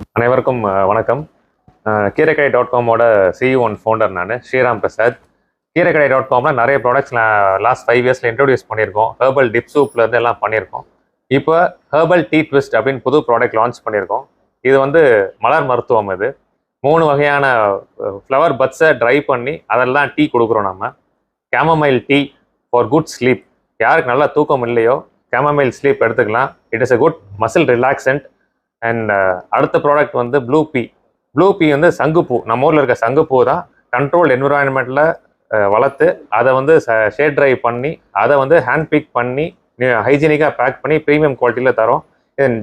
அனைவருக்கும் வணக்கம். கீரைக்கடை டாட் காமோட சிஇ ஒன் ஃபவுண்டர் நான் ஸ்ரீராம் பிரசாத். கீரைக்கடை டாட் காமில் நிறைய ப்ராடக்ட்ஸ் லாஸ்ட் ஃபைவ் இயர்ஸில் இன்ட்ரடியூஸ் பண்ணியிருக்கோம். ஹெர்பல் டிப் சூப்லேருந்து எல்லாம் பண்ணியிருக்கோம். இப்போ ஹெர்பல் டீ ட்விஸ்ட் அப்படின்னு புது ப்ராடக்ட் லான்ச் பண்ணியிருக்கோம். இது வந்து மலர் மருத்துவம் இது. மூணு வகையான ஃப்ளவர் பட்ஸை ட்ரை பண்ணி அதெல்லாம் டீ கொடுக்குறோம் நம்ம chamomile tea for good sleep யாருக்கு நல்லா தூக்கம் இல்லையோ கேமமைல் ஸ்லீப் எடுத்துக்கலாம். It is a good muscle relaxant and uh, அடுத்த ப்ராடக்ட் வந்து ப்ளூ பீ ப்ளூ பீ வந்து சங்குப்பூ நம்ம ஊரில் இருக்க சங்குப்பூ தான் கண்ட்ரோல் என்விரான்மெண்ட்டில் வளர்த்து அதை வந்து ஷேட் ட்ரை பண்ணி அதை வந்து ஹேண்ட் பிக் பண்ணி ஹைஜீனிக்காக பேக் பண்ணி ப்ரீமியம் குவாலிட்டியில் தரோம்.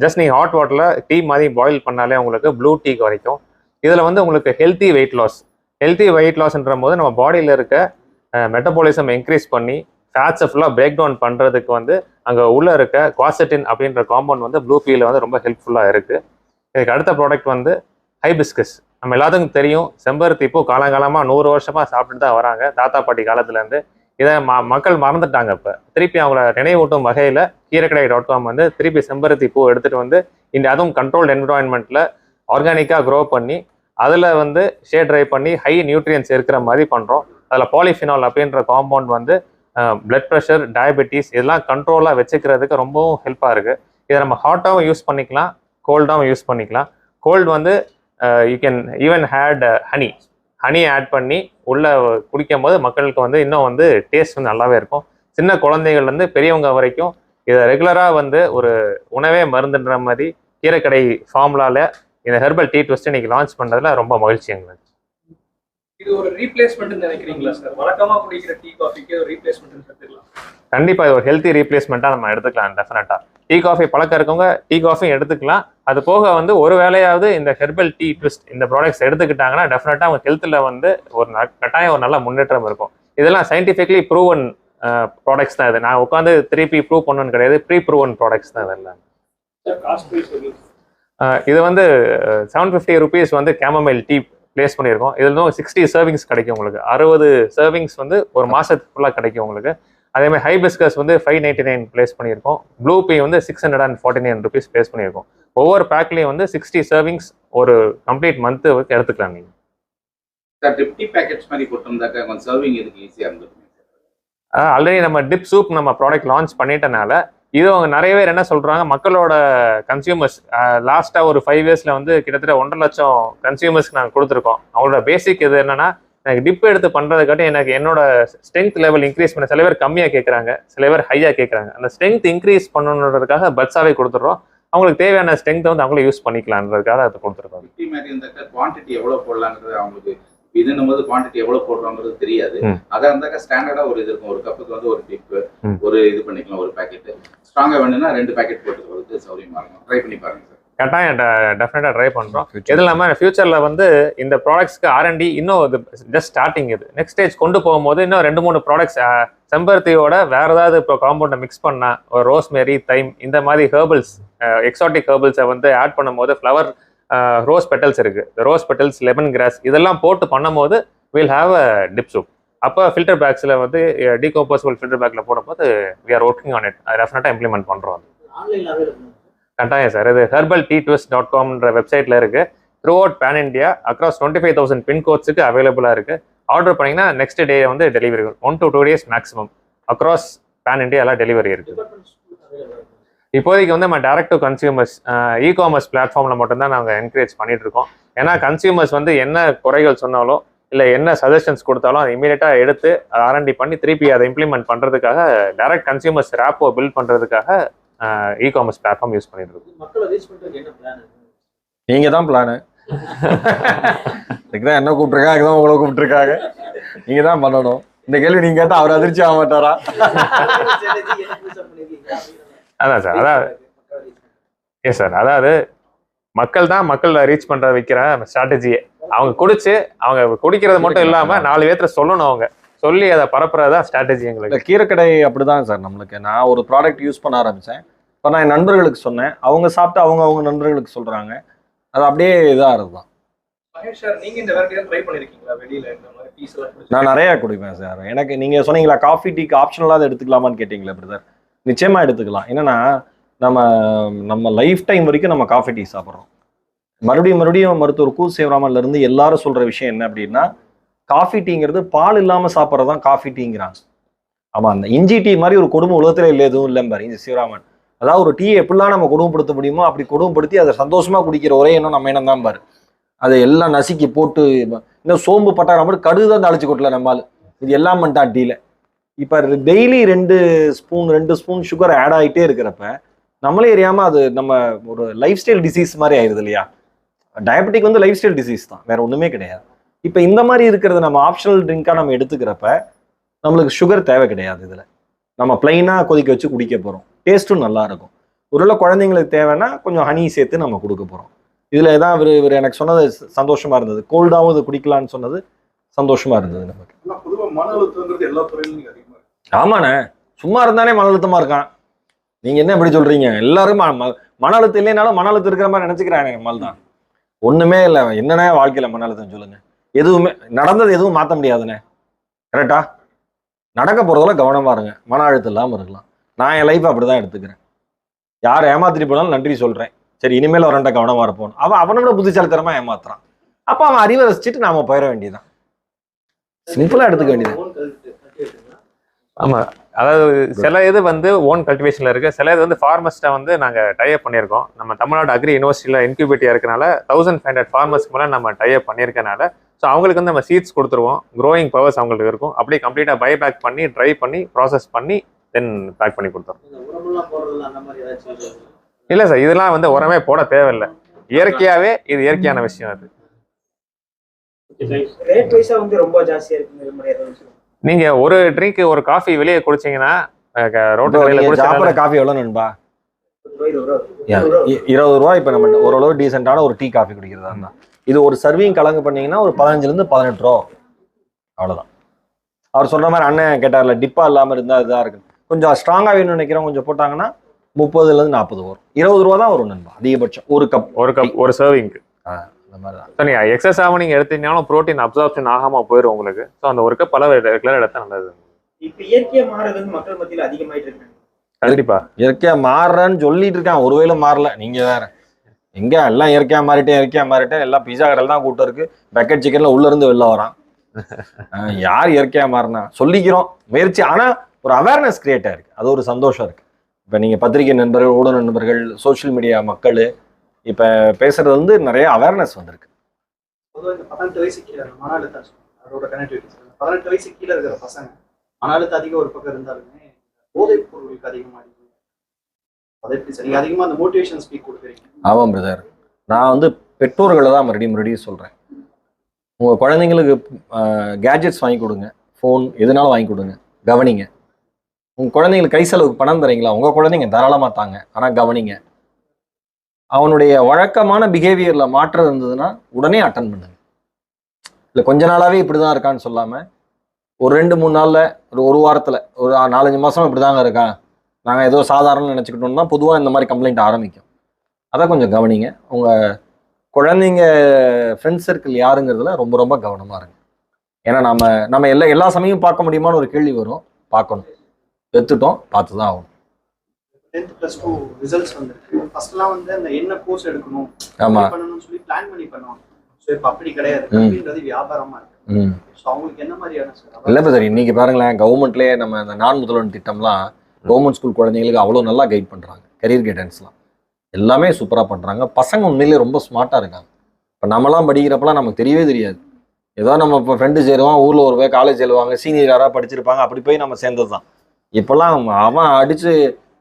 ஜஸ்ட் நீங்கள் ஹாட் வாட்டரில் டீ மாதிரி பாயில் பண்ணாலே உங்களுக்கு ப்ளூ டீ வரைக்கும் இதில் வந்து உங்களுக்கு healthy weight loss healthy weight லாஸ்ன்ற போது நம்ம பாடியில் இருக்க மெட்டபாலிசம் இன்க்ரீஸ் பண்ணி ஃபேட்ஸை ஃபுல்லாக பிரேக் டவுன் பண்ணுறதுக்கு வந்து அங்கே உள்ளே இருக்க குவாசட்டின் அப்படின்ற காம்பவுண்ட் வந்து ப்ளூ பீயில் வந்து ரொம்ப ஹெல்ப்ஃபுல்லாக இருக்குது இதுக்கு அடுத்த ப்ராடக்ட் வந்து ஹைபிஸ்கஸ் நம்ம எல்லாத்துக்கும் தெரியும் செம்பருத்தி பூ காலங்காலமாக நூறு வருஷமாக சாப்பிட்டு தான் வராங்க. தாத்தா பாட்டி காலத்துலேருந்து. இதை ம மக்கள் மறந்துட்டாங்க இப்போ. திருப்பி அவங்கள நினைவூட்டும் வகையில் கீரைக்கடை டாட் காம் வந்து திருப்பி செம்பருத்தி பூ எடுத்துகிட்டு வந்து இந்த அதுவும் கண்ட்ரோல்டு என்விரான்மெண்ட்டில் ஆர்கானிக்காக க்ரோ பண்ணி அதில் வந்து ஷேட் ட்ரை பண்ணி ஹை நியூட்ரியன்ஸ் இருக்கிற மாதிரி பண்ணுறோம் அதில் பாலிஃபினால் அப்படின்ற காம்பவுண்ட் வந்து பிளட் ப்ரெஷர் டயபெட்டிஸ் இதெல்லாம் கண்ட்ரோலாக வச்சுக்கிறதுக்கு ரொம்பவும் ஹெல்ப்பாக இருக்குது இதை நம்ம ஹாட்டாகவும் யூஸ் பண்ணிக்கலாம் கோல்டாகவும் யூஸ் பண்ணிக்கலாம். கோல்டு வந்து you can even add honey honey add பண்ணி உள்ளே குடிக்கும் போது மக்களுக்கு வந்து இன்னும் வந்து டேஸ்ட் வந்து நல்லாவே இருக்கும். சின்ன குழந்தைகள்லேருந்து பெரியவங்க வரைக்கும் இதை ரெகுலராக வந்து ஒரு உணவே மருந்துன்ற மாதிரி கீரைக்கடை ஃபார்முலாவில் இந்த ஹெர்பல் டீ ட்விஸ்ட்டு இன்னைக்கு லான்ச் பண்ணுறதுல ரொம்ப மகிழ்ச்சி எங்களுக்கு. இது ஒரு ரீப்ளேஸ்மெண்ட் நினைக்கிறீங்களா சார் வழக்கமா குடிக்கிற டீ காஃபிக்கு ஒரு ரீப்ளேஸ்மெண்ட் எடுத்துக்கலாம் கண்டிப்பா இது ஒரு ஹெல்த்தி ரீப்ளேஸ்மெண்ட்டாக நம்ம எடுத்துக்கலாம் டெஃபினட்டா டீ காஃபி பழக்கம் இருக்கவங்க டீ காஃபி எடுத்துக்கலாம். அது போக வந்து ஒரு வேளையாவது இந்த ஹெர்பல் டீ ட்விஸ்ட் இந்த ப்ராடக்ட்ஸ் எடுத்துக்கிட்டாங்கன்னா டெஃபினட்டா அவங்க ஹெல்த்தில் வந்து ஒரு கட்டாயம் ஒரு நல்ல முன்னேற்றம் இருக்கும். இதெல்லாம் சயின்டிஃபிக்லி ப்ரூவன் ப்ராடக்ட்ஸ் தான் இது. நான் உட்காந்து திருப்பி ப்ரூவ் பண்ணணும்னு கிடையாது. ப்ரீ ப்ரூவன் ப்ராடக்ட்ஸ் தான் இதெல்லாம் இது வந்து செவன் ஃபிஃப்டி ருபீஸ் வந்து கேமமைல் டீ ப்ளேஸ் பண்ணியிருக்கோம். இதில் வந்து சிக்ஸ்டி சர்விங்ஸ் கிடைக்கும் உங்களுக்கு. அறுபது சர்விங்ஸ் வந்து ஒரு மாதத்துக்கு ஃபுல்லாக கிடைக்கும் உங்களுக்கு. அதே மாதிரி ஹைபிஸ்கஸ் வந்து ஃபைவ் நைன்டி நைன் ப்ளேஸ் பண்ணியிருக்கோம். ப்ளூ பீ வந்து six hundred and forty nine rupees place பண்ணியிருக்கோம். ஒவ்வொரு பேக்லேயும் வந்து சிக்ஸ்டி சர்விங்ஸ் ஒரு கம்ப்ளீட் மந்த்து எடுத்துக்கலாம் நீங்கள் சார் ஃபிஃப்டி பேக்கெட்ஸ் மாதிரி கொடுத்தோம்னாக்கா கொஞ்சம் சர்விங் இதுக்கு ஈஸியாக இருந்திருக்கும் ஆல்ரெடி நம்ம டிப் சூப் நம்ம ப்ராடக்ட் லான்ச் பண்ணிட்டனால இது அவங்க நிறைய பேர் என்ன சொல்றாங்க மக்களோட கன்சியூமர்ஸ் லாஸ்ட்டாக ஒரு ஃபைவ் இயர்ஸ்ல வந்து கிட்டத்தட்ட ஒன்றரை லட்சம் கன்சியூமர்ஸ்க்கு நாங்கள் கொடுத்துருக்கோம். அவங்களோட பேசிக் இது என்னன்னா எனக்கு டிப் எடுத்து பண்றதுக்காட்டி எனக்கு என்னோட ஸ்ட்ரென்த் லெவல் இன்க்ரீஸ் பண்ண சில பேர் கம்மியாக கேட்குறாங்க சில பேர் ஹையாக கேட்குறாங்க அந்த ஸ்ட்ரென்த் இன்க்ரீஸ் பண்ணணுன்றதுக்காக பட்ஸாவே கொடுத்துட்றோம். அவங்களுக்கு தேவையான ஸ்ட்ரென்த் வந்து அவங்களே யூஸ் பண்ணிக்கலான்றதுக்காக அதை கொடுத்துருக்கோம். இதுன்னும் போது குவான்டிட்டி எவ்வளோ போடுறோங்கிறது தெரியாது. ம். அதாக இருந்தாக்கா ஸ்டாண்டர்டாக ஒரு இது இருக்கும். ஒரு கப்புக்கு வந்து ஒரு டிப்பு. ஒரு இது பண்ணிக்கலாம் ஒரு பாக்கெட் ஸ்ட்ராங்காக வேணும்னா ரெண்டு பாக்கெட் போட்டுக்கிறது சௌரியமாக இருக்கும். ட்ரை பண்ணி பாருங்க சார் கட்டாயம் டெஃபினட்டாக ட்ரை பண்ணுறோம் இது இல்லாமல் ஃபியூச்சரில் வந்து இந்த ப்ராடக்ட்ஸ்க்கு ஆர்என்டி இன்னும் இது ஜஸ்ட் ஸ்டார்டிங் இது. நெக்ஸ்ட் ஸ்டேஜ் கொண்டு போகும்போது இன்னும் ரெண்டு மூணு ப்ராடக்ட்ஸ் செம்பருத்தியோட வேற ஏதாவது இப்போ காம்பவுண்டை மிக்ஸ் பண்ணா ஒரு ரோஸ்மேரி தைம் இந்த மாதிரி ஹேர்பல்ஸ் எக்ஸாட்டிக் ஹேர்பல்ஸை வந்து ஆட் பண்ணும்போது ஃப்ளவர் ரோஸ் பெட்டல்ஸ் இருக்கு. ரோஸ் பெட்டல்ஸ் லெமன் கிராஸ் இதெல்லாம் போட்டு பண்ணும்போது will have a dip soup அப்போ ஃபில்டர் பேக்ஸில் வந்து டீகோம்போசபிள் ஃபில்டர் பேக்கில் போடும்போது we are working on it அது டெஃபினட்டாக இம்ப்ளிமெண்ட் பண்ணுறோம் கட்டாயம் சார். இது ஹெர்பல் டி ட்விஸ்ட் டாட் காம்ன்ற வெப்சைட்ல இருக்கு. Throughout pan India across twenty five thousand பின்கோட்ஸுக்கு அவைலபிளாக இருக்கு. ஆர்டர் பண்ணீங்கன்னா நெக்ஸ்ட் டே வந்து delivery one to two days maximum across pan India எல்லாம் டெலிவரி இருக்கு. இப்போதைக்கு வந்து நம்ம direct to consumers e commerce பிளாட்ஃபார்மில் மட்டும்தான் நாங்கள் என்கரேஜ் பண்ணிட்டு இருக்கோம் ஏன்னா கன்சியூமர்ஸ் வந்து என்ன குறைகள் சொன்னாலும் இல்லை என்ன சஜஷன்ஸ் கொடுத்தாலும் அதை இமீடியட்டாக எடுத்து அதை ஆர்என்டி பண்ணி திருப்பி அதை இம்ப்ளிமெண்ட் பண்ணுறதுக்காக டேரக்ட் கன்சியூமர்ஸ் ரேப்போ பில்ட் பண்ணுறதுக்காக இ காமர்ஸ் பிளாட்ஃபார்ம் யூஸ் பண்ணிட்டு இருக்கோம் மக்களை ரீச் பண்றதுக்கு என்ன பிளான் நீங்க தான் பிளானு இதுக்கு தான் என்ன கூப்பிட்டுருக்காங்க தான் உங்களை கூப்பிட்டுருக்காங்க. நீங்க தான் பண்ணணும். இந்த கேள்வி நீங்க கேட்டா அவர் அதிர்ச்சி ஆக மாட்டாரா? அதான் சார் அதாவது எஸ் சார் அதாவது மக்கள் தான் மக்கள் ரீச் பண்ற வைக்கிற ஸ்ட்ராட்டஜியே அவங்க குடிச்சு அவங்க குடிக்கிறது மட்டும் இல்லாம நாலு பேர்த்துல சொல்லணும் அவங்க. சொல்லி அதை பரப்புறதா ஸ்ட்ராட்டஜி எங்களுக்கு. கீரைக்கடை அப்படிதான் சார் நம்மளுக்கு. நான் ஒரு ப்ராடக்ட் யூஸ் பண்ண ஆரம்பிச்சேன். இப்போ நான் என் நண்பர்களுக்கு சொன்னேன். அவங்க சாப்பிட்டு அவங்க அவங்க நண்பர்களுக்கு சொல்றாங்க. அது அப்படியே இதாக தான் மகேஷ் சார் நீங்க இந்த வெரைட்டி ட்ரை பண்ணிருக்கீங்களா வெளியில? இந்த மாதிரி டீஸ் எல்லாம் குடிச்சு? நான் நிறைய குடிப்பேன் சார். எனக்கு நீங்க சொன்னீங்களா காஃபி டீக்கு ஆப்ஷனலாக அதை எடுத்துக்கலாமான்னு கேட்டீங்களா பிரதர் நிச்சயமாக எடுத்துக்கலாம். என்னன்னா நம்ம நம்ம லைஃப் டைம் வரைக்கும் நம்ம காஃபி டீ சாப்பிட்றோம். மறுபடியும் மறுபடியும் மருத்துவர் கு. சிவராமன்ல இருந்து எல்லாரும் சொல்ற விஷயம் என்ன அப்படின்னா காஃபி டீங்கிறது பால் இல்லாம சாப்பிட்றதான் காஃபி டீங்கிறாங்க ஆமாம் அந்த இஞ்சி டீ மாதிரி ஒரு குடும்பம் உலகத்தில் இல்லை எதுவும் இல்லை பாரு இந்த சிவராமன். அதாவது ஒரு டீயை எப்படிலாம் நம்ம கொடுமைப்படுத்த முடியுமோ அப்படி கொடுமைப்படுத்தி அதை சந்தோஷமாக குடிக்கிற ஒரே எண்ணம் நம்ம எண்ணம் தான் பாரு. அதை எல்லாம் நசுக்கி போட்டு இன்னும் சோம்பு பட்டாரம் மாதிரி கடுகு தான் தாளிச்சு கொட்டல நம்மால் இது எல்லாம் பண்ணிட்டான் டீல. இப்போ டெய்லி ரெண்டு ஸ்பூன் ரெண்டு ஸ்பூன் சுகர் ஆட் ஆகிட்டே இருக்கிறப்ப நம்மளே அறியாமல் அது நம்ம ஒரு லைஃப் ஸ்டைல் டிசீஸ் மாதிரி ஆயிருது இல்லையா? டயபெட்டிக் வந்து லைஃப் ஸ்டைல் டிசீஸ் தான் வேற ஒன்றுமே கிடையாது. இப்போ இந்த மாதிரி இருக்கிறத நம்ம ஆப்ஷனல் ட்ரிங்காக நம்ம எடுத்துக்கிறப்ப நம்மளுக்கு சுகர் தேவை கிடையாது இதில். நம்ம பிளைனாக கொதிக்க வச்சு குடிக்க போகிறோம் டேஸ்ட்டும் நல்லாயிருக்கும் ஒருவேளை குழந்தைங்களுக்கு தேவைன்னா கொஞ்சம் ஹனி சேர்த்து நம்ம கொடுக்க போகிறோம் இதில் தான் இவர் இவர் எனக்கு சொன்னது சந்தோஷமாக இருந்தது. கோல்டாகவும் இது குடிக்கலான்னு சொன்னது சந்தோஷமாக இருந்தது நமக்கு. ஆமாண்ணே. சும்மா இருந்தானே மன அழுத்தமாக இருக்கான். நீங்கள் என்ன இப்படி சொல்கிறீங்க எல்லாரும் ம- ம- மன அழுத்தம் இல்லைனாலும் மன அழுத்தம் இருக்கிற மாதிரி நினைச்சுக்கிறாங்க நம்மால் தான். ஒன்றுமே இல்லை. என்னண்ணே வாழ்க்கையில் மன அழுத்தம் சொல்லுங்க. எதுவுமே நடந்தது எதுவும் மாற்ற முடியாதுண்ணே. கரெக்டா நடக்க போறதுல கவனமாக இருங்க. மன அழுத்தம் இல்லாமல் இருக்கலாம். நான் என் லைஃப் அப்படி தான் எடுத்துக்கிறேன். யார் ஏமாத்திட்டு போனாலும் நன்றி சொல்கிறேன் சரி இனிமேல் அவன்கிட்ட கவனமாக இருப்போம். அவன் அவனோட புத்திசாலித்தனமாக ஏமாத்துறான். அப்போ அவன் அறிவை ரசிச்சுட்டு நாம் போயிட வேண்டியதான் சிம்பிளாக எடுத்துக்க வேண்டியது ஆமா. அதாவது சில இது வந்து ஓன் கல்டிவேஷன்ல இருக்கு. சில இது வந்து ஃபார்மஸ்ட்டை வந்து நாங்க டைப் பண்ணியிருக்கோம். நம்ம தமிழ்நாடு அக்ரி யூனிவர்சிட்டியில இன்குபேட்டியா இருக்கனால தௌசண்ட் ஃபைவ் ஹண்ட்ரட் ஃபார்மர்ஸ்க்கு மேலே நம்ம டைப் பண்ணியிருக்கனால ஸோ அவங்களுக்கு வந்து நம்ம சீட்ஸ் கொடுத்துருவோம். க்ரோயிங் பவர்ஸ் அவங்களுக்கு இருக்கும். அப்படியே கம்ப்ளீட்டாக பை பேக் பண்ணி ட்ரை பண்ணி ப்ராசஸ் பண்ணி தென் பேக் பண்ணி கொடுத்துரும் உரமெல்லாம் போடுறதுல அந்த மாதிரி ஏதாச்சும் இல்லை சார் இதெல்லாம் வந்து உரமே போட தேவையில்லை. இயற்கையாவே இது இயற்கையான விஷயம் அது. ரேட் வைஸா வந்து ரொம்ப ஜாஸ்தியா இருக்குங்கிற மாதிரி. நீங்க ஒரு ட்ரிங்க் ஒரு காஃபி வெளியே குடிச்சீங்கன்னா ரோட்டு கடையில் சாப்பிட்ற காஃபி எவ்வளோ நண்பா? இருபது ரூபா. இப்போ நம்ம ஓரளவு டீசெண்டான ஒரு டீ காஃபி குடிக்கிறதா இருந்தா. இது ஒரு சர்விங் கலங்கு பண்ணீங்கன்னா ஒரு பதினஞ்சுல இருந்து பதினெட்டு ரூபா. வரும். அவ்வளவுதான். அவர் சொல்ற மாதிரி அண்ணன் கேட்டார்ல டிப்பா இல்லாம இருந்தா இதா இருக்கு. கொஞ்சம் ஸ்ட்ராங்கா வேணும்னு நினைக்கிறவங்க கொஞ்சம் போட்டாங்கன்னா முப்பதுல இருந்து நாற்பது வரும். இருபது ரூபா தான் வரும் நண்பா அதிகபட்சம். ஒரு கப் ஒரு கப் ஒரு சர்விங்க்கு அந்த மாதிரி தான் ஸோ நீங்கள் எக்ஸஸ் ஆகும் நீங்கள் எடுத்தீங்கனாலும் ப்ரோட்டீன் அப்சார்ப்ஷன் ஆகாம போயிடும் உங்களுக்கு. ஸோ அந்த ஒரு கப் அளவு ரெகுலர் எடுத்தா நல்லது. இப்ப இயற்கையா மாறுறது மக்கள் மத்தியில அதிகமாயிட்டு இருக்காங்க கண்டிப்பா. இயற்கையா மாறுறேன்னு சொல்லிட்டு இருக்கான் ஒருவேளை மாறல. நீங்க வேற. எங்க எல்லாம் இயற்கையா மாறிட்டேன் இயற்கையா மாறிட்டேன். எல்லாம் பிஸா கடையில் தான் கூட்டம் இருக்கு. பக்கெட் சிக்கன்ல உள்ள இருந்து வெளில வரான். யார் இயற்கையா மாறினா? சொல்லிக்கிறோம். முயற்சி. ஆனா ஒரு அவேர்னஸ் கிரியேட் ஆயிருக்கு அது ஒரு சந்தோஷம் இருக்கு. இப்ப நீங்க பத்திரிகை நண்பர்கள் ஊடக நண்பர்கள் சோஷியல் மீடியா மக்கள் இப்ப பேசுறது வந்து நிறைய அவேர்னஸ் வந்திருக்கு. பொதுவாக இந்த பதினெட்டு வயசு கீழே மன அழுத்தம் சொல்லுவாங்க. அதோட கனெக்டிவிட்டி பதினெட்டு வயசு கீழே இருக்கிற பசங்க மன அழுத்தம் அதிகம் ஒரு பக்கம் இருந்தாலுமே போதைப் பொருளுக்கு அதிகமாக அதிகமாக அந்த மோட்டிவேஷன் ஸ்பீக் கொடுக்குறீங்க. ஆமாம் பிரதர். நான் வந்து பெற்றோர்களை தான் மறுபடியும் மறுபடியும் சொல்கிறேன் உங்கள் குழந்தைங்களுக்கு கேஜெட்ஸ் வாங்கி கொடுங்க. ஃபோன் எதுனாலும் வாங்கி கொடுங்க. கவனிங்க. உங்கள் குழந்தைங்களுக்கு கை செலவுக்கு பணம் தரீங்களா? உங்கள் குழந்தைங்க தாராளமாக தாங்க. ஆனால் கவனிங்க. அவனுடைய வழக்கமான பிஹேவியரில் மாற்றம் இருந்ததுன்னா உடனே அட்டன் பண்ணுங்க. இல்லை கொஞ்ச நாளாகவே இப்படி தான் இருக்கான்னு சொல்லாமல் ஒரு ரெண்டு மூணு நாளில் ஒரு ஒரு வாரத்தில் ஒரு நாலஞ்சு மாதம் இப்படி தாங்க இருக்கான். நாங்கள் ஏதோ சாதாரண நினச்சிக்கிட்டோம்னா பொதுவாக இந்த மாதிரி கம்ப்ளைண்ட் ஆரம்பிக்கும். அதை கொஞ்சம் கவனிங்க. உங்கள் குழந்தைங்க ஃப்ரெண்ட்ஸ் சர்க்கிள் யாருங்கிறதுல ரொம்ப ரொம்ப கவனமாக இருங்க. ஏன்னா நம்ம நம்ம எல்லா எல்லா சமயம் பார்க்க முடியுமான்னு ஒரு கேள்வி வரும். பார்க்கணும். பெற்றுட்டோம் பார்த்து தான் ஆகணும். டென்த் ப்ளஸ் டூ ரிசல்ட்ஸ் வந்துருக்கு. ஃபர்ஸ்ட்லாம் வந்து அந்த என்ன கோர்ஸ் எடுக்கணும் பண்ணணும்னு சொல்லி பிளான் பண்ணி பண்ணுவாங்க ஸோ இப்போ அப்படி கிடையாது. கல்வின்றது வியாபாரமா இருக்கு. இல்லை சார் இன்னைக்கு பாருங்களேன் கவர்மெண்ட்லேயே நம்ம இந்த நான் முதல்வன் திட்டம்லாம் கவர்மெண்ட் ஸ்கூல் குழந்தைங்களுக்கு அவ்வளோ நல்லா கைட் பண்ணுறாங்க கரியர் கைடன்ஸ்லாம் எல்லாமே சூப்பராக பண்ணுறாங்க பசங்க உண்மையிலேயே ரொம்ப ஸ்மார்ட்டாக இருக்காங்க. இப்போ நம்மலாம் படிக்கிறப்பலாம் நமக்கு தெரியவே தெரியாது. ஏதோ நம்ம இப்போ ஃப்ரெண்டு சேருவான் ஊரில் ஒரு போய் காலேஜ் சேருவாங்க சீனியர் யாராவது படிச்சிருப்பாங்க அப்படி போய் நம்ம சேர்ந்தது தான் இப்போல்லாம் அவன் அடித்து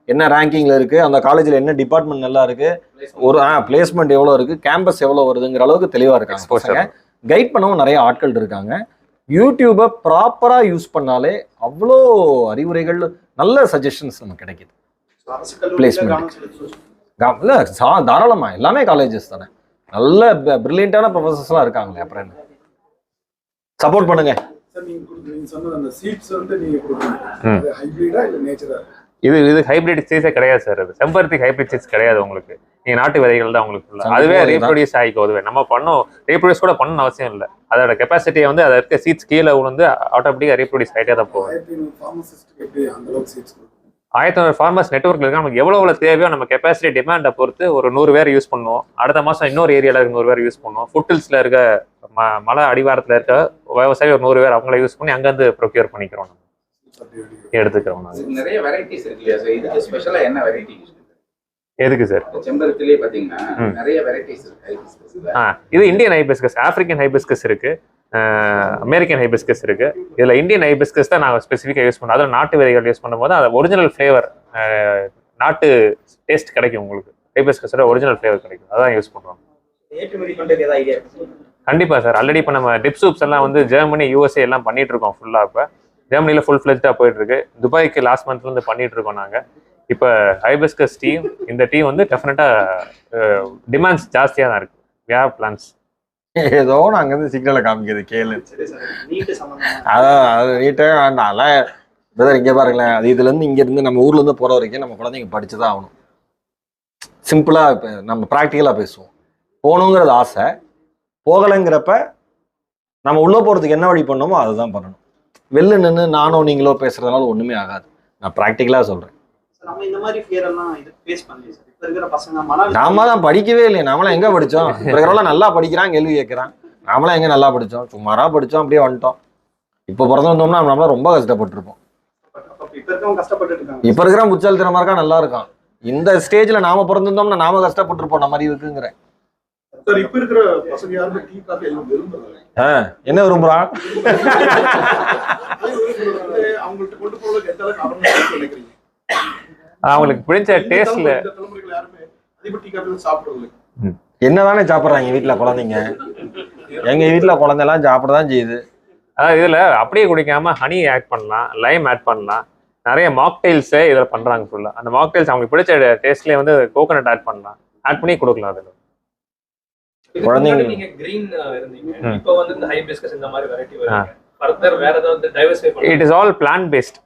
என்ன ரேங்கிங்கில் இருக்குது அந்த காலேஜில் என்ன டிபார்ட்மெண்ட் நல்லா இருக்குது ஒரு ஆ பிளேஸ்மெண்ட் எவ்வளோ இருக்குது கேம்பஸ் எவ்வளோ வருதுங்கிற அளவுக்கு தெளிவாக இருக்காங்க கைட் பண்ணவும் நிறைய ஆட்கள் இருக்காங்க. யூடியூபை ப்ராப்பராக யூஸ் பண்ணாலே அவ்வளோ அறிவுரைகள் நல்ல சஜஷன்ஸ் நமக்கு கிடைக்குது. கா- இல்ல சா தாராளமா. எல்லாமே காலேஜஸ் தானே. நல்ல பிரில்லியண்டான ப்ரொஃபசர்ஸ்லாம் இருக்காங்களே அப்புறம் என்ன? சப்போர்ட் பண்ணுங்க. சார் நீங்க கொடுத்து நீங்க சொன்னது அந்த சீட்ஸ் வந்து நீங்க கொடுக்குறீங்க ம். அது ஹைபிரிடா இல்ல நேச்சரா இது இது ஹைபிரிட் சீஸே கிடையாது சார் அது. செம்பருத்தி ஹைபிரிட் சீஸ் கிடையாது உங்களுக்கு. நீங்க நாட்டு விதைகள் தான் உங்களுக்கு அதுவே. ரீப்ரொடியூஸ் ஆகிக்கும் அதுவே நம்ம பண்ணோம் ரீப்ரொடியூஸ் கூட பண்ணணும் அவசியம் இல்லை. அதோட கெப்பாசிட்டியை வந்து அதை இருக்க சீட்ஸ் கீழே விழுந்து ஆட்டோமேட்டிக்காக ரீப்ரொடியூஸ் ஆகிட்டே தான் போகும். ஆயிரத்தி ஐநூறு ஃபார்மர்ஸ் நெட்ஒர்க் இருக்கு. நமக்கு எவ்வளோ எவ்வளோ தேவையோ நம்ம கெப்பாசிட்டி டிமாண்டை பொறுத்து ஒரு நூறு பேர் யூஸ் பண்ணுவோம். அடுத்த மாதம் இன்னொரு ஏரியாவில் இருக்க நூறு பேர் யூஸ் பண்ணுவோம். ஃபுட்டில்ஸில் இருக்க ம மலை அடிவாரத்தில் இருக்க விவசாயி ஒரு நூறு பேர் அவங்கள யூஸ் பண்ணி அங்கேருந்து ப்ரொக்யூர் பண்ணிக்கிறோம் நம்ம. எடுத்துக்கிறோம் நாங்கள் நிறைய வெரைட்டிஸ் இருக்கு இல்லையா சார் இதுக்கு ஸ்பெஷலா என்ன வெரைட்டி எதுக்கு சார்? செம்பருத்திலே பாத்தீங்கன்னா ம். நிறைய வெரைட்டிஸ் இருக்கு. ஆ இது இந்தியன் ஹைபிஸ்கஸ் ஆப்பிரிக்கன் ஹைபிஸ்கஸ் இருக்கு அமெரிக்கன் ஹைபிஸ்கஸ் இருக்கு. இதுல இந்தியன் ஹைபிஸ்கஸ் தான் நாங்கள் ஸ்பெசிஃபிக்காக யூஸ் பண்ணோம் அதில் நாட்டு விதைகள் யூஸ் பண்ணும்போது அது ஒரிஜினல் ஃப்ளேவர் நாட்டு டேஸ்ட் கிடைக்கும் உங்களுக்கு. ஹைபிஸ்கஸோட ஒரிஜினல் ஃப்ளேவர் கிடைக்கும். அதான் யூஸ் பண்ணுறோம் ஏற்றுமதி பண்றது ஏதாவது ஐடியா இருக்கு? கண்டிப்பா சார். ஆல்ரெடி இப்போ நம்ம டிப் சூப்ஸ் எல்லாம் வந்து ஜெர்மனி யூஎஸ்ஏ எல்லாம் பண்ணிட்டு இருக்கோம் ஃபுல்லா இப்போ. ஜெர்மனில ஃபுல் ஃபிளெஜ்டா போயிட்டு இருக்கு துபாய்க்கு லாஸ்ட் மந்த்ல இருந்து பண்ணிட்டு இருக்கோம் நாங்க. இப்போ ஹைபிஸ்கஸ் டீ இந்த டீ வந்து டெஃபினட்டா டிமாண்ட்ஸ் ஜாஸ்தியா தான் இருக்கு. வி ஹேவ் பிளான்ஸ் ஏதோ நாங்க இருந்து சிக்னலை காமிக்கிறது கேளு. சரி சார். நீட்டு சம்பந்தமா? அதான் அது நீட்டே வேண்டாம்ல. பிரதர் இங்கே பாருங்களேன். அது இதுல இருந்து இங்க இருந்து நம்ம ஊர்ல இருந்து போற வரைக்கும் நம்ம குழந்தைங்க படிச்சு தான் ஆகணும். சிம்பிளா இப்ப நம்ம ப்ராக்டிக்கலா பேசுவோம். போகணுங்கிறது ஆசை. போகலைங்கிறப்ப நம்ம உள்ள போறதுக்கு என்ன வழி பண்ணோமோ அதுதான் பண்ணணும். வெளில நின்று நானோ நீங்களோ பேசுறதுனால ஒண்ணுமே ஆகாது. நான் ப்ராக்டிக்கலா சொல்றேன். நாம தான் படிக்கவே இல்லையே. நாமளாம் எங்க படிச்சோம்? இப்ப இருக்கிறவங்களாம் நல்லா படிக்கிறான் கேள்வி கேட்கிறான். நாமளாம் எங்க நல்லா படிச்சோம்? சுமாரா படிச்சோம் அப்படியே வந்துட்டோம். இப்போ பிறந்து வந்தோம்னா நம்மளாம் ரொம்ப கஷ்டப்பட்டிருப்போம். இப்ப இருக்கிற புச்சாலித்தனமா இருக்கா? நல்லா இருக்கான். இந்த ஸ்டேஜ்ல நாம பிறந்திருந்தோம்னா நாம கஷ்டப்பட்டிருப்போம் நம்ம மாதிரி இருக்குங்கிறேன் என்ன விரும்புறான் அவங்களுக்கு பிடிச்ச டேஸ்ட்ல என்னதானே சாப்பிடுறாங்க வீட்டுல குழந்தைங்க? எங்க வீட்டுல குழந்தைலாம் சாப்பிடதான் செய்யுது. அதாவது இதுல அப்படியே குடிக்காம ஹனி ஆட் பண்ணலாம் லைம் ஆட் பண்ணலாம். நிறைய மாக்டெயில்ஸே இதில் பண்றாங்க ஃபுல்லா அந்த மாக்டெயில்ஸ் அவங்களுக்கு பிடிச்ச டேஸ்ட்லேயே வந்து கோகோனட் ஆட் பண்ணலாம். ஆட் பண்ணி கொடுக்கலாம் அதில். குழந்தைங்க- நீங்க கிரீன் இருந்தீங்க. இப்போ வந்து இந்த ஹைபிஸ்கஸ் இந்த மாதிரி வெரைட்டி வருது. ஃபர்தர் வேற ஏதாவது டைவர்சிஃபை இட் பண்ணி is all plant based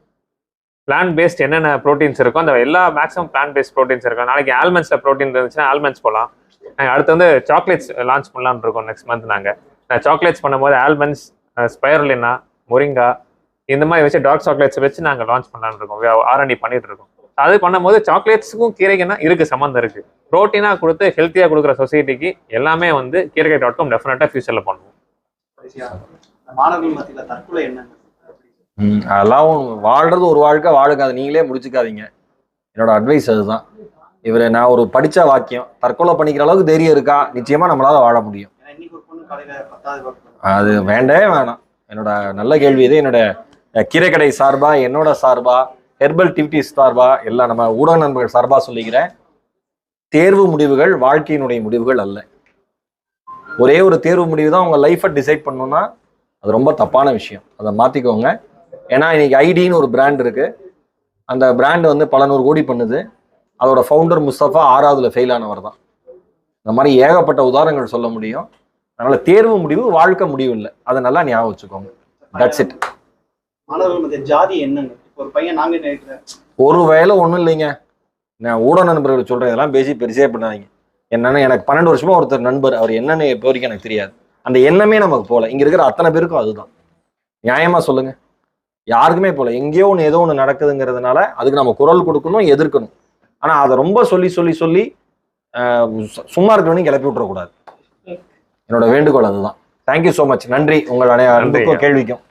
plant based என்னென்ன ப்ரோட்டீன்ஸ் இருக்கோ அந்த எல்லா மேக்ஸிமம் பிளான் பேஸ்ட் ப்ரோட்டீன்ஸ் இருக்கும் நாளைக்கு ஆல்மண்ட்ஸில் ப்ரோட்டீன் இருந்துச்சுன்னா ஆல்மண்ட்ஸ் போகலாம் நாங்கள் அடுத்து வந்து சாக்லேட்ஸ் லான்ச் பண்ணலாம்னு இருக்கோம் நெக்ஸ்ட் மந்த் நாங்கள் சாக்லேட்ஸ் பண்ணும்போது ஆல்மண்ட்ஸ் ஸ்பைரலினா மொரிங்கா இந்த மாதிரி வச்சு டார்க் சாக்லேட்ஸ் வச்சு நாங்கள் லான்ச் பண்ணலாம்னு இருக்கோம். ஆர்என்டி பண்ணிட்டு இருக்கோம். அது பண்ணும்போது சாக்லேட்ஸுக்கும் கீரைக்குன்னா இருக்கு சம்மந்தம் இருக்கு. ப்ரோட்டீனாக கொடுத்து ஹெல்த்தியாக கொடுக்குற சொசைட்டிக்கு எல்லாமே வந்து கீரைகை டாட் காம் டெஃபினட்டாக ஃபியூச்சரில் பண்ணுவோம். மாணவர்கள் மத்தியில தற்கொலை என்ன? ம், அதெல்லாம் வாழ்றது ஒரு வாழ்க்கை வாழுங்க. அதை நீங்களே முடிச்சுக்காதீங்க. என்னோட அட்வைஸ் அதுதான். இவரை நான் ஒரு படிச்ச வாக்கியம் தற்கொலை பண்ணிக்கிற அளவுக்கு தைரியம் இருக்கா? நிச்சயமா நம்மளால வாழ முடியும். அது வேண்டவே வேணாம். என்னோட நல்ல கேள்வி இது. என்னோட கீரைக்கடை சார்பா என்னோட சார்பா ஹெர்பல் டிவிட்டிஸ் சார்பா எல்லா நம்ம ஊடக நண்பர்கள் சார்பாக சொல்லிக்கிறேன் தேர்வு முடிவுகள் வாழ்க்கையினுடைய முடிவுகள் அல்ல. ஒரே ஒரு தேர்வு முடிவு தான் உங்கள் லைஃப்பை டிசைட் பண்ணணும்னா அது ரொம்ப தப்பான விஷயம். அதை மாற்றிக்கோங்க ஏன்னா இன்னைக்கு ஐடின்னு ஒரு பிராண்ட் இருக்குது அந்த பிராண்ட் வந்து பல நூறு கோடி பண்ணுது. அதோட ஃபவுண்டர் முஸ்தபா ஆறாவதுல ஃபெயில் ஆனவர் தான். இந்த மாதிரி ஏகப்பட்ட உதாரணங்கள் சொல்ல முடியும். அதனால் தேர்வு முடிவு வாழ்க்கை முடிவு இல்லை. அதை நல்லா ஞாபகம் வச்சுக்கோங்க. தட்ஸ் இட் மாணவர்கள் ஜாதி என்னங்க? ஒரு பையன் நாங்க நினைக்கிறேன் ஒரு வேலை ஒன்றும் இல்லைங்க. நான் ஊடக நண்பர்கள் சொல்றேன் இதெல்லாம் பேசி பெருசே பண்ணாதீங்க. என்னன்னு எனக்கு பன்னெண்டு வருஷமா ஒருத்தர் நண்பர் அவர் என்னன்னு இப்போ வரைக்கும் எனக்கு தெரியாது. அந்த எண்ணமே நமக்கு போல இங்க இருக்கிற அத்தனை பேருக்கும் அதுதான். நியாயமா சொல்லுங்க. யாருக்குமே போல எங்கேயோ ஒன்று ஏதோ ஒன்று நடக்குதுங்கிறதுனால அதுக்கு நம்ம குரல் கொடுக்கணும் எதிர்க்கணும். ஆனா அதை ரொம்ப சொல்லி சொல்லி சொல்லி சும்மா இருக்கிறவனையும் கிளப்பி விட்டுறக்கூடாது. என்னோட வேண்டுகோள் அதுதான். தேங்க்யூ ஸோ மச் நன்றி. உங்கள் அனைவருக்கும். கேள்விக்கும்.